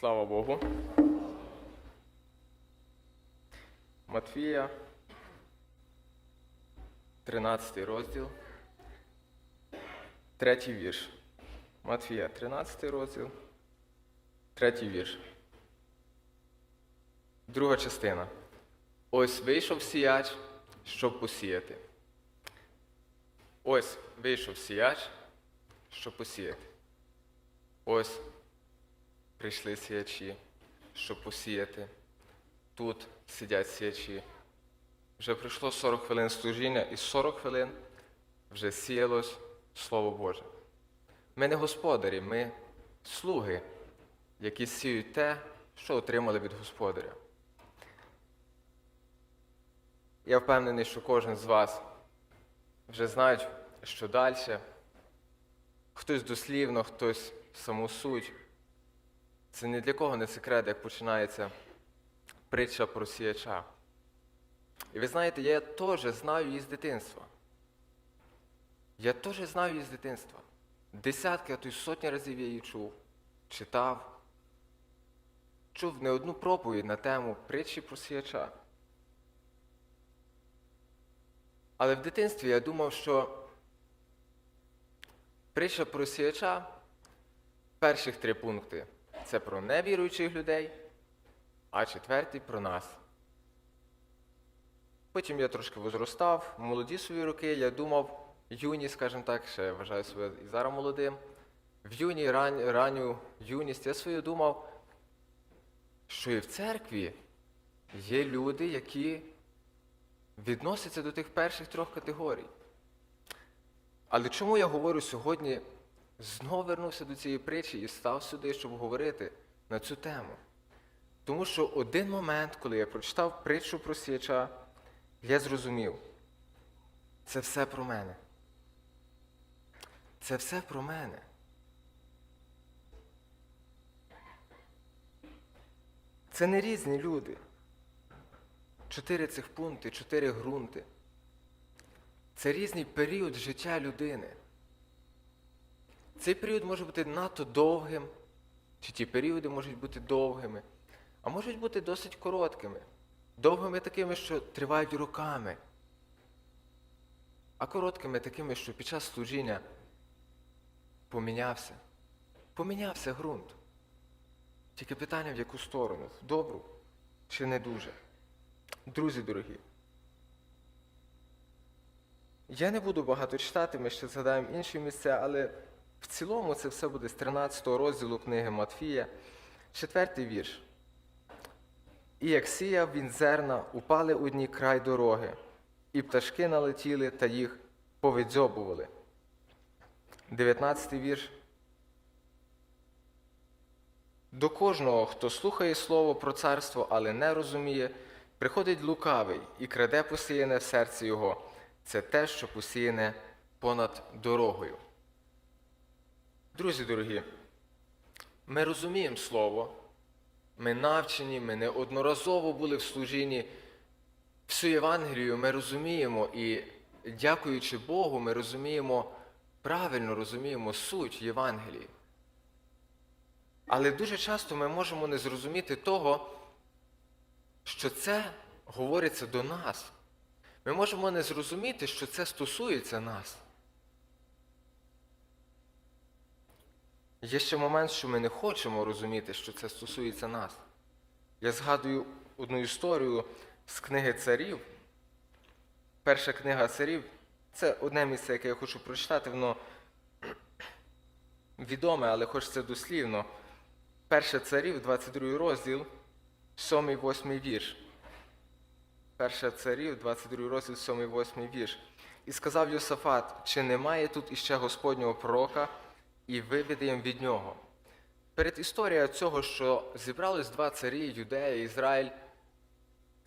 Слава Богу. Матфія, 13 розділ, третій вірш. Матфія, 13 розділ, третій вірш. Друга частина. Ось вийшов сіяч, щоб посіяти. Ось вийшов сіяч, щоб посіяти. Ось прийшли сіячі, щоб посіяти. Тут сидять сіячі. Вже пройшло 40 хвилин служіння, і 40 хвилин вже сіялось Слово Боже. Ми не господарі, ми слуги, які сіють те, що отримали від господаря. Я впевнений, що кожен з вас вже знає, що далі. Хтось дослівно, хтось саму суть. Це ні для кого не секрет, як починається притча про сіяча. І ви знаєте, я теж знаю її з дитинства. Я теж знаю її з дитинства. Десятки, а то й сотні разів я її чув, читав, чув не одну проповідь на тему притчі про сіяча. Але в дитинстві я думав, що притча про сіяча, перших три пункти це про невіруючих людей, а четвертий про нас. Потім я трошки возростав, молоді свої роки я думав, юні, скажімо так, ще я вважаю себе і зараз молодим. В юні, ран, ранню юність я свою думав, що і в церкві є люди, які відносяться до тих перших трьох категорій. Але чому я говорю сьогодні, знову вернувся до цієї притчі і став сюди, щоб говорити на цю тему? Тому що один момент, коли я прочитав притчу про сіяча, я зрозумів, це все про мене. Це все про мене. Це не різні люди. Чотири цих пункти, чотири ґрунти. Це різний період життя людини. Цей період може бути надто довгим, чи ті періоди можуть бути довгими, а можуть бути досить короткими. Довгими такими, що тривають роками, а короткими такими, що під час служіння помінявся. Помінявся ґрунт. Тільки питання в яку сторону? В добру чи не дуже? Друзі дорогі. Я не буду багато читати, ми ще згадаємо інші місця, але в цілому це все буде з 13 розділу книги Матфія, четвертий вірш. І як сіяв він зерна, упали одні край дороги, і пташки налетіли та їх повидзьобували. 19 вірш. До кожного, хто слухає слово про царство, але не розуміє, приходить лукавий і краде посіяне в серці його. Це те, що посіяне понад дорогою. Друзі дорогі, ми розуміємо слово, ми навчені, ми неодноразово були в служінні. Всю Євангелію ми розуміємо і, дякуючи Богу, ми розуміємо, правильно розуміємо суть Євангелії. Але дуже часто ми можемо не зрозуміти того, що це говориться до нас. Ми можемо не зрозуміти, що це стосується нас. Є ще момент, що ми не хочемо розуміти, що це стосується нас. Я згадую одну історію з книги царів. Перша книга царів це одне місце, яке я хочу прочитати, воно відоме, але хочеться дослівно. Перше царів, 22 розділ, 7-8 вірш. Перше царів, 22 розділ, 7-8 вірш. І сказав Йосафат, чи немає тут іще Господнього пророка, і виведаємо від нього. Перед історією цього, що зібрались два царі, Юдея і Ізраїль,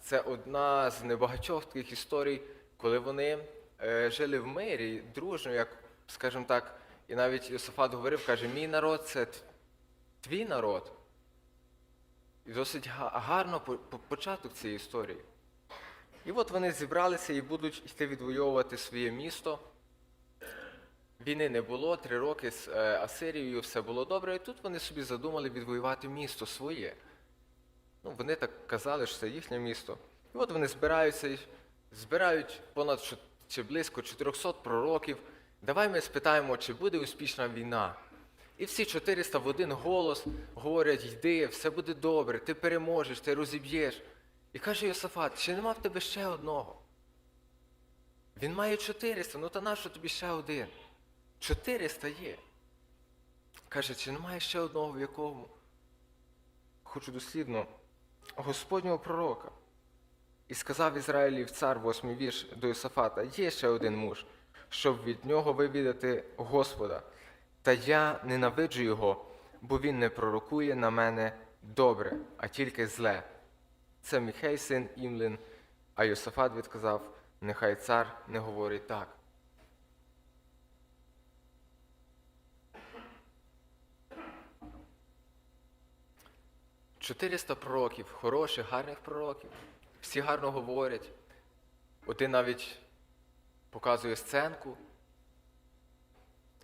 це одна з небагатьох таких історій, коли вони е, жили в мирі, дружно, як, скажімо так, і навіть Йосафат говорив, каже, мій народ це твій народ. І досить гарно по- по- початок цієї історії. І от вони зібралися і будуть йти відвоювати своє місто, війни не було, три роки з е, Асирією все було добре, і тут вони собі задумали відвоювати місто своє. Ну, вони так казали, що це їхнє місто. І от вони збираються, і збирають понад чи близько 400 пророків. Давай ми спитаємо, чи буде успішна війна. І всі 400 в один голос говорять: йди, все буде добре, ти переможеш, ти розіб'єш. І каже Йосафат, чи нема в тебе ще одного? Він має 400, ну та нащо тобі ще один? 400 є. Каже, чи немає ще одного, в якому? Хочу дослідно Господнього пророка. І сказав Ізраїлів цар, восьмий вірш до Йосафата, є ще один муж, щоб від нього вивідати Господа. Та я ненавиджу його, бо він не пророкує на мене добре, а тільки зле. Це Міхей, син Імлин, а Йосафат відказав, нехай цар не говорить так. Чотириста пророків, хороших, гарних пророків. Всі гарно говорять. Один навіть показує сценку.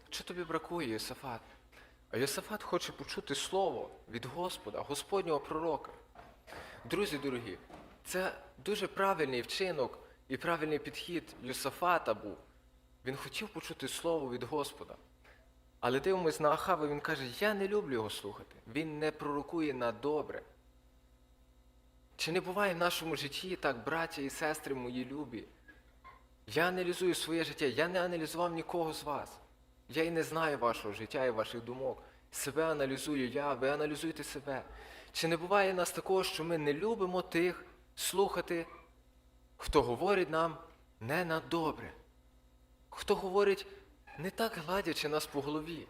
Що тобі бракує, Йосафат? А Йосафат хоче почути слово від Господа, Господнього пророка. Друзі дорогі, це дуже правильний вчинок і правильний підхід Йосафата був. Він хотів почути слово від Господа. Але дивимось на Ахава, він каже, я не люблю його слухати. Він не пророкує на добре. Чи не буває в нашому житті так, браття і сестри мої любі? Я аналізую своє життя, я не аналізував нікого з вас. Я і не знаю вашого життя і ваших думок. Себе аналізую я, ви аналізуєте себе. Чи не буває нас такого, що ми не любимо тих слухати, хто говорить нам не на добре, хто говорить не так гладячи нас по голові,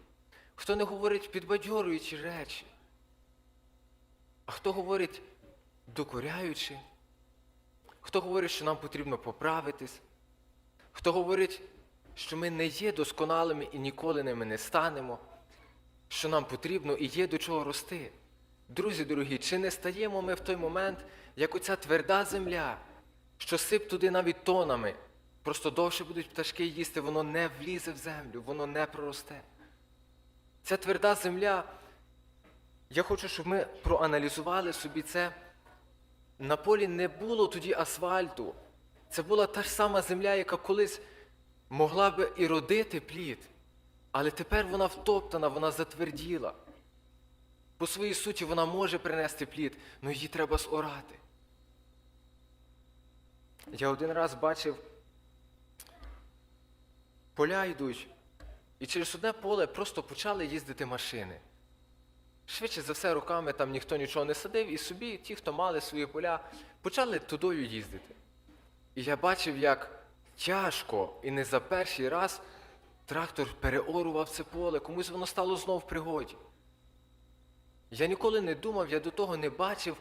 хто не говорить підбадьорюючи речі, а хто говорить докоряючи, хто говорить, що нам потрібно поправитись, хто говорить, що ми не є досконалими і ніколи ними не станемо, що нам потрібно і є до чого рости. Друзі дорогі, чи не стаємо ми в той момент, як оця тверда земля, що сип туди навіть тонами, просто довше будуть пташки їсти, воно не влізе в землю, воно не проросте. Ця тверда земля, я хочу, щоб ми проаналізували собі це. На полі не було тоді асфальту. Це була та ж сама земля, яка колись могла би і родити плід, але тепер вона втоптана, вона затверділа. По своїй суті вона може принести плід, але її треба зорати. Я один раз бачив, поля йдуть, і через одне поле просто почали їздити машини. Швидше за все, руками там ніхто нічого не садив, і собі ті, хто мали свої поля, почали тудою їздити. І я бачив, як тяжко і не за перший раз трактор переорував це поле, комусь воно стало знов в пригоді. Я ніколи не думав, я до того не бачив,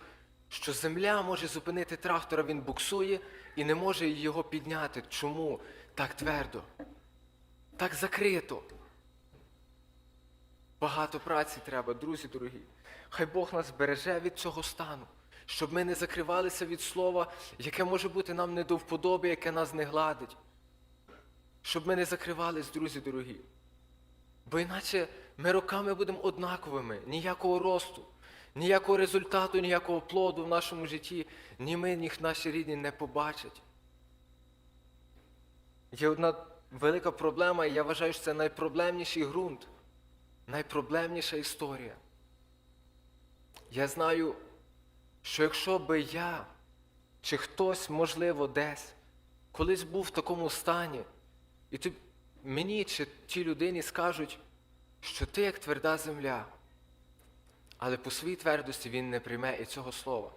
що земля може зупинити трактора, він буксує і не може його підняти. Чому так твердо? Так закрито. Багато праці треба, друзі дорогі. Хай Бог нас береже від цього стану, щоб ми не закривалися від слова, яке може бути нам не до вподоби, яке нас не гладить. Щоб ми не закривались, друзі дорогі. Бо іначе ми роками будемо однаковими, ніякого росту, ніякого результату, ніякого плоду в нашому житті, ні ми, ні наші рідні не побачать. Є одна велика проблема, і я вважаю, що це найпроблемніший ґрунт, найпроблемніша історія. Я знаю, що якщо би я чи хтось, можливо, десь колись був в такому стані, і ти, мені чи тій людині скажуть, що ти як тверда земля, але по своїй твердості він не прийме і цього слова.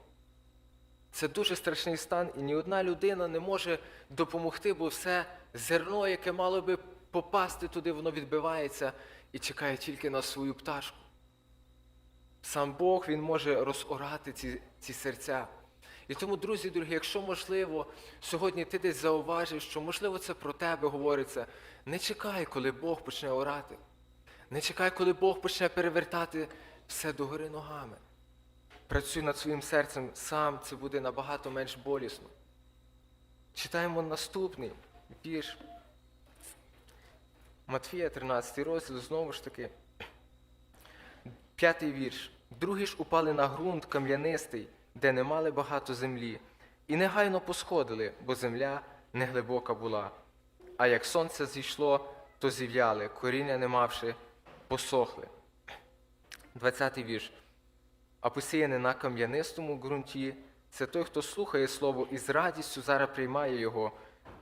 Це дуже страшний стан, і ні одна людина не може допомогти, бо все зерно, яке мало би попасти туди, воно відбивається і чекає тільки на свою пташку. Сам Бог Він може розорати ці, ці серця. І тому, друзі, дорогі, якщо можливо, сьогодні ти десь зауважив, що можливо це про тебе говориться, не чекай, коли Бог почне орати. Не чекай, коли Бог почне перевертати все догори ногами. Працюй над своїм серцем сам, це буде набагато менш болісно. Читаємо наступний вірш. Матфія, 13 розділ, знову ж таки. П'ятий вірш. Другі ж упали на ґрунт кам'янистий, де не мали багато землі, і негайно посходили, бо земля неглибока була. А як сонце зійшло, то зів'яли, коріння не мавши, посохли. 20 вірш. А посіяне на кам'янистому ґрунті це той, хто слухає слово і з радістю зараз приймає його,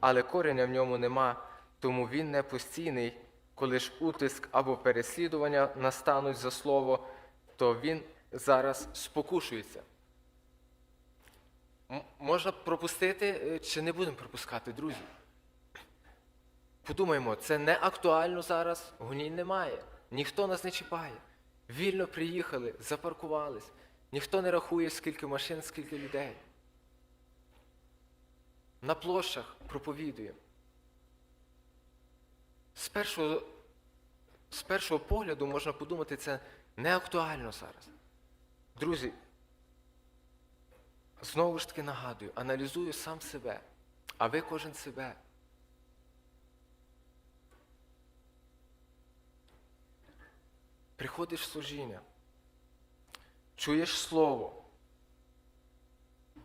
але кореня в ньому нема, тому він не постійний. Коли ж утиск або переслідування настануть за слово, то він зараз спокушується. Можна пропустити е, чи не будемо пропускати, друзі? Подумаємо, це не актуально зараз, гонінь немає, ніхто нас не чіпає. Вільно приїхали, запаркувались, ніхто не рахує, скільки машин, скільки людей. На площах проповідуємо. З першого, з першого погляду можна подумати, це не актуально зараз. Друзі, знову ж таки нагадую, аналізую сам себе, а ви кожен себе. Приходиш в служіння, чуєш слово,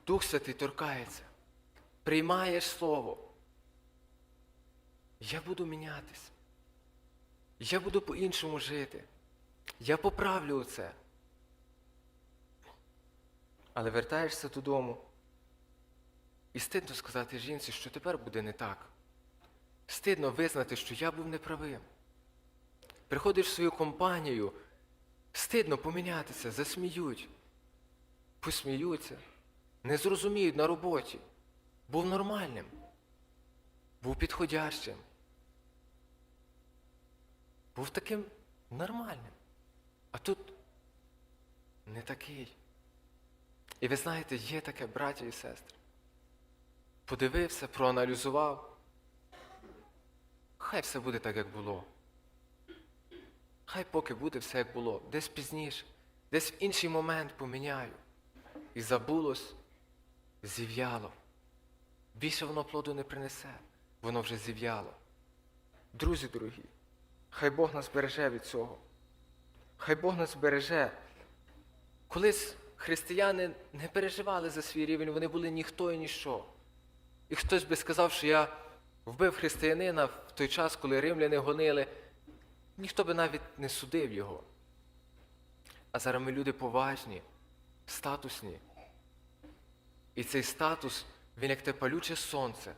Дух Святий торкається, приймаєш слово. Я буду мінятись. Я буду по-іншому жити. Я поправлю це. Але вертаєшся додому. І стидно сказати жінці, що тепер буде не так. Стидно визнати, що я був неправим. Приходиш в свою компанію, стидно помінятися, засміють, посміються, не зрозуміють на роботі. Був нормальним, був підходящим, був таким нормальним. А тут не такий. І ви знаєте, є таке, браття і сестри. Подивився, проаналізував. Хай все буде так, як було. Хай поки буде все як було, десь пізніше, десь в інший момент поміняю. І забулось, зів'яло. Більше воно плоду не принесе, воно вже зів'яло. Друзі дорогі, хай Бог нас береже від цього. Хай Бог нас береже. Колись християни не переживали за свій рівень, вони були ніхто і ніщо. І хтось би сказав, що я вбив християнина в той час, коли римляни гонили, ніхто би навіть не судив його. А зараз ми люди поважні, статусні. І цей статус, він як те палюче сонце,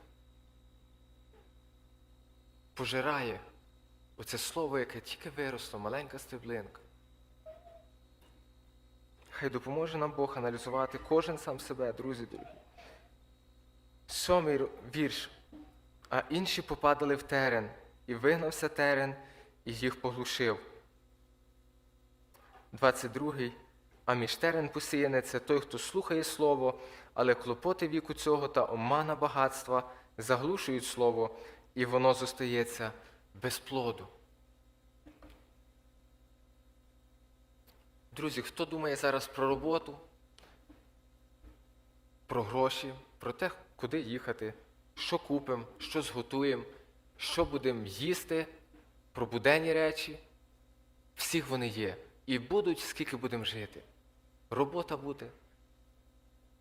пожирає оце слово, яке тільки виросло, маленька стеблинка. Хай допоможе нам Бог аналізувати кожен сам себе, друзі дорогі. Сьомий вірш. А інші попадали в терен, і вигнався терен, і їх поглушив. 22. А між терен посіяне це той, хто слухає слово, але клопоти віку цього та омана багатства заглушують слово, і воно зостається без плоду. Друзі, хто думає зараз про роботу, про гроші, про те, куди їхати, що купимо, що зготуємо, що будемо їсти, про буденні речі, всіх вони є. І будуть, скільки будемо жити. Робота буде.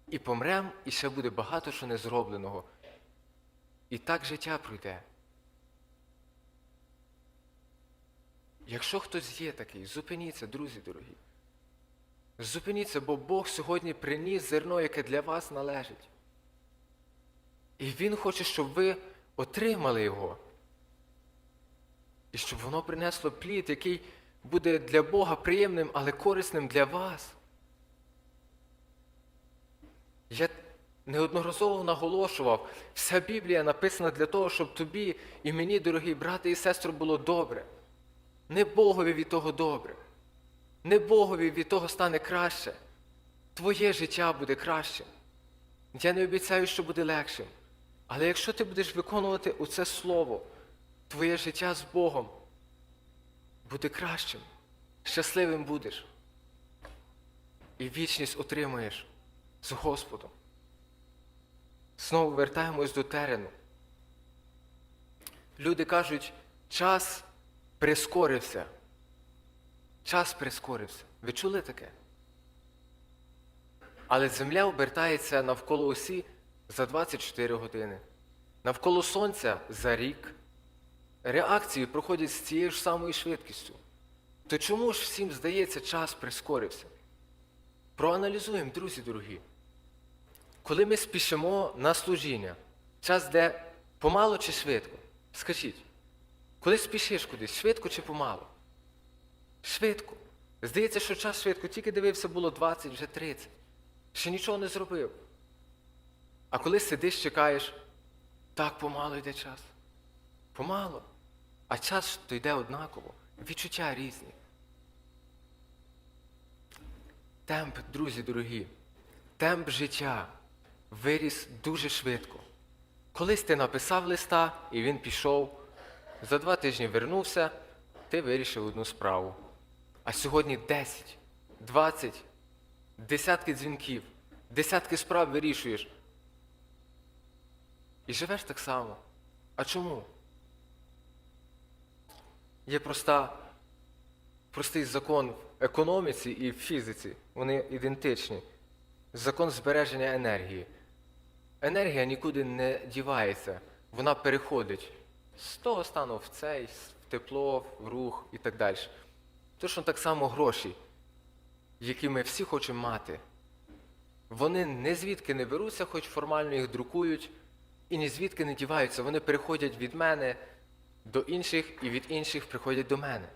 І помрем, і ще буде багато що не зробленого. І так життя пройде. Якщо хтось є такий, зупиніться, друзі дорогі. Зупиніться, бо Бог сьогодні приніс зерно, яке для вас належить. І Він хоче, щоб ви отримали його. І щоб воно принесло плід, який буде для Бога приємним, але корисним для вас. Я неодноразово наголошував, вся Біблія написана для того, щоб тобі і мені, дорогі брати і сестри, було добре. Не Богові від того добре. Не Богові від того стане краще. Твоє життя буде кращим. Я не обіцяю, що буде легшим. Але якщо ти будеш виконувати оце слово, твоє життя з Богом буде кращим, щасливим будеш. І вічність отримаєш з Господом. Знову вертаємось до терену. Люди кажуть, час прискорився. Час прискорився. Ви чули таке? Але земля обертається навколо осі за 24 години. Навколо сонця за рік. Реакції проходять з цією ж самою швидкістю. То чому ж всім здається, час прискорився? Проаналізуємо, друзі дорогі. Коли ми спішимо на служіння, час йде помало чи швидко? Скажіть, коли спішиш кудись, швидко чи помало? Швидко. Здається, що час швидко, тільки дивився, було 20, вже 30. Ще нічого не зробив. А коли сидиш, чекаєш, так помало йде час. Помало. А час то йде однаково. Відчуття різні. Темп, друзі дорогі, темп життя виріс дуже швидко. Колись ти написав листа, і він пішов, за два тижні вернувся, ти вирішив одну справу. А сьогодні 10, 20, десятки дзвінків, десятки справ вирішуєш. І живеш так само. А чому? Є проста, простий закон в економіці і в фізиці. Вони ідентичні. Закон збереження енергії. Енергія нікуди не дівається, вона переходить з того стану в цей, в тепло, в рух і так далі. Точно так само гроші, які ми всі хочемо мати. Вони не звідки не беруться, хоч формально їх друкують, і ні звідки не діваються. Вони переходять від мене до інших і від інших приходять до мене.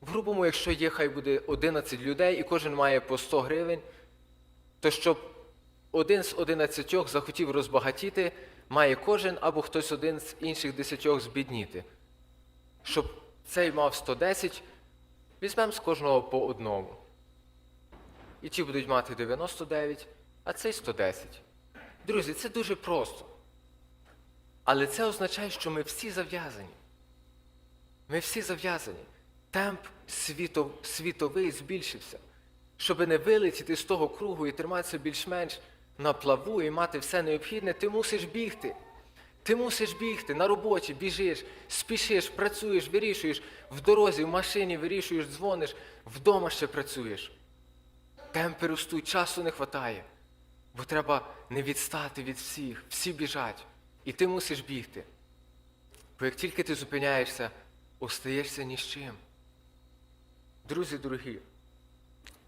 В грубому, якщо є, хай буде 11 людей і кожен має по 100 гривень, то щоб один з 11 захотів розбагатіти, має кожен або хтось один з інших 10 збідніти. Щоб цей мав 110, візьмемо з кожного по одному. І ті будуть мати 99, а цей 110. Друзі, це дуже просто. Але це означає, що ми всі зав'язані. Ми всі зав'язані. Темп світов, світовий збільшився. Щоб не вилетіти з того кругу і триматися більш-менш на плаву і мати все необхідне, ти мусиш бігти. Ти мусиш бігти на роботі, біжиш, спішиш, працюєш, вирішуєш, в дорозі, в машині вирішуєш, дзвониш, вдома ще працюєш. Темпи ростуть, часу не вистачає. Бо треба не відстати від всіх, всі біжать. І ти мусиш бігти. Бо як тільки ти зупиняєшся, остаєшся ні з чим. Друзі дорогі,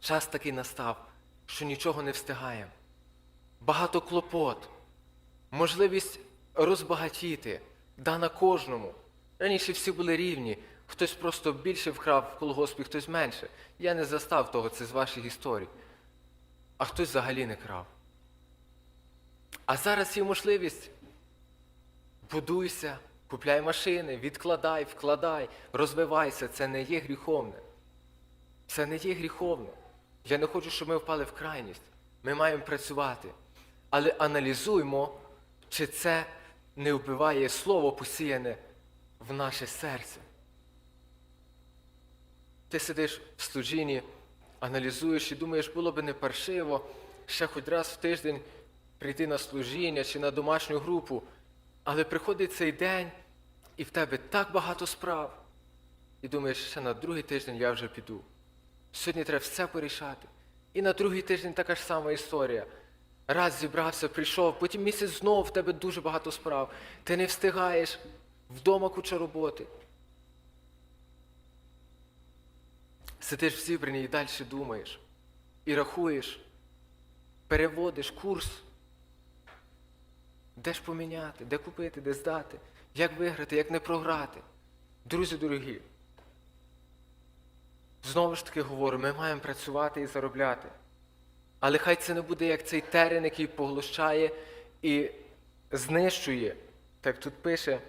час такий настав, що нічого не встигаємо. Багато клопот, можливість розбагатіти, дана кожному. Раніше всі були рівні, хтось просто більше вкрав в колгоспі, хтось менше. Я не застав того, це з ваших історій. А хтось взагалі не крав. А зараз є можливість. Будуйся, купляй машини, відкладай, вкладай, розвивайся. Це не є гріховне. Це не є гріховно. Я не хочу, щоб ми впали в крайність. Ми маємо працювати. Але аналізуймо, чи це не вбиває слово посіяне в наше серце. Ти сидиш в служінні, аналізуєш і думаєш, було б не паршиво ще хоч раз в тиждень прийти на служіння чи на домашню групу, але приходить цей день, і в тебе так багато справ. І думаєш, ще на другий тиждень я вже піду. Сьогодні треба все порішати. І на другий тиждень така ж сама історія. Раз зібрався, прийшов, потім місяць знову в тебе дуже багато справ. Ти не встигаєш, вдома куча роботи. Сидиш в зібранні і далі думаєш, і рахуєш, переводиш курс. Де ж поміняти, де купити, де здати, як виграти, як не програти. Друзі дорогі, знову ж таки говорю, ми маємо працювати і заробляти. Але хай це не буде як цей терен, який поглощає і знищує, так тут пише,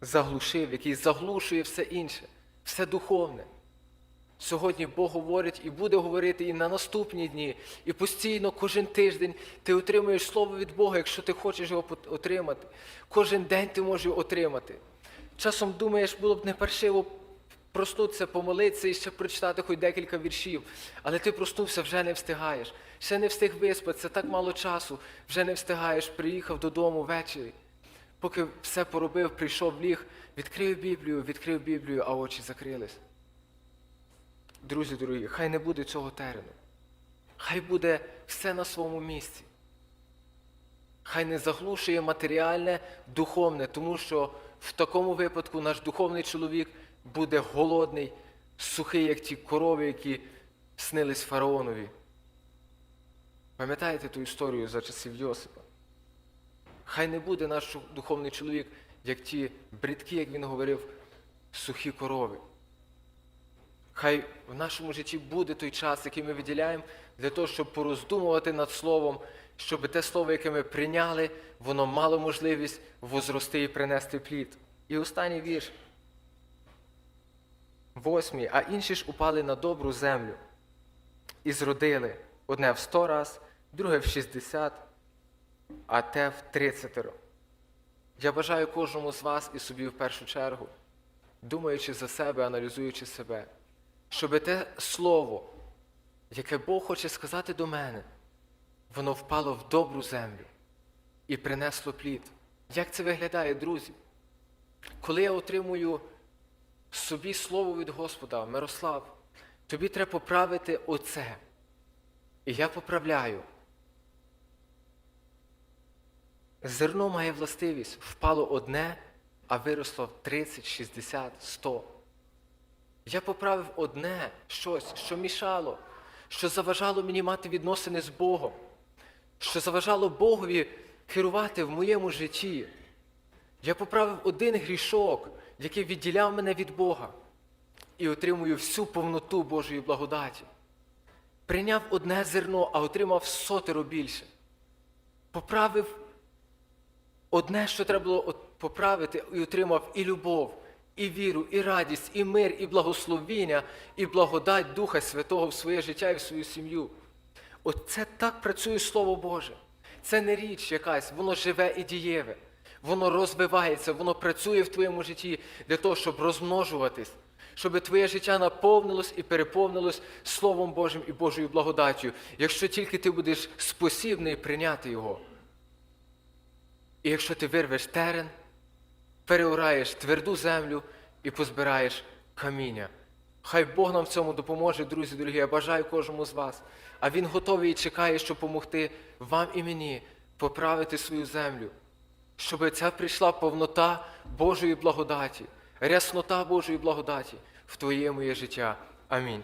заглушив, який заглушує все інше, все духовне. Сьогодні Бог говорить і буде говорити і на наступні дні, і постійно, кожен тиждень ти отримуєш слово від Бога, якщо ти хочеш його отримати. Кожен день ти можеш його отримати. Часом думаєш, було б не паршиво проснутися, помолитися і ще прочитати хоч декілька віршів. Але ти проснувся, вже не встигаєш. Ще не встиг виспатися, так мало часу, вже не встигаєш, приїхав додому ввечері. поки все поробив, прийшов ліг, відкрив Біблію, відкрив Біблію, а очі закрились. Друзі дорогі, хай не буде цього терену. Хай буде все на своєму місці. Хай не заглушує матеріальне, духовне, тому що в такому випадку наш духовний чоловік буде голодний, сухий, як ті корови, які снились фараонові. Пам'ятаєте ту історію за часів Йосипа? Хай не буде наш духовний чоловік, як ті бридкі, як він говорив, сухі корови. Хай в нашому житті буде той час, який ми виділяємо для того, щоб пороздумувати над словом, щоб те слово, яке ми прийняли, воно мало можливість возрости і принести плід. І останній вірш. Восьмій. А інші ж упали на добру землю і зродили одне в сто раз, друге в шістдесят, а те в тридцятеро. Я бажаю кожному з вас і собі в першу чергу, думаючи за себе, аналізуючи себе, щоб те слово, яке Бог хоче сказати до мене, воно впало в добру землю і принесло плід. Як це виглядає, друзі? Коли я отримую собі слово від Господа, Мирослав, тобі треба поправити оце. І я поправляю. Зерно має властивість, впало одне, а виросло 30, 60, 100. Я поправив одне щось, що мішало, що заважало мені мати відносини з Богом, що заважало Богові керувати в моєму житті. Я поправив один грішок, який відділяв мене від Бога, і отримую всю повноту Божої благодаті. Прийняв одне зерно, а отримав сотеро більше. Поправив одне, що треба було поправити, і отримав і любов, і віру, і радість, і мир, і благословіння, і благодать Духа Святого в своє життя і в свою сім'ю. Оце так працює Слово Боже. Це не річ якась, воно живе і дієве. Воно розвивається, воно працює в твоєму житті для того, щоб розмножуватись, щоб твоє життя наповнилось і переповнилось Словом Божим і Божою благодаттю, якщо тільки ти будеш спосібний прийняти його. І якщо ти вирвеш терен, переораєш тверду землю і позбираєш каміння. Хай Бог нам в цьому допоможе, друзі дорогі. Я бажаю кожному з вас. А Він готовий і чекає, щоб допомогти вам і мені поправити свою землю, щоб ця прийшла повнота Божої благодаті, ряснота Божої благодаті в твоє моє життя. Амінь.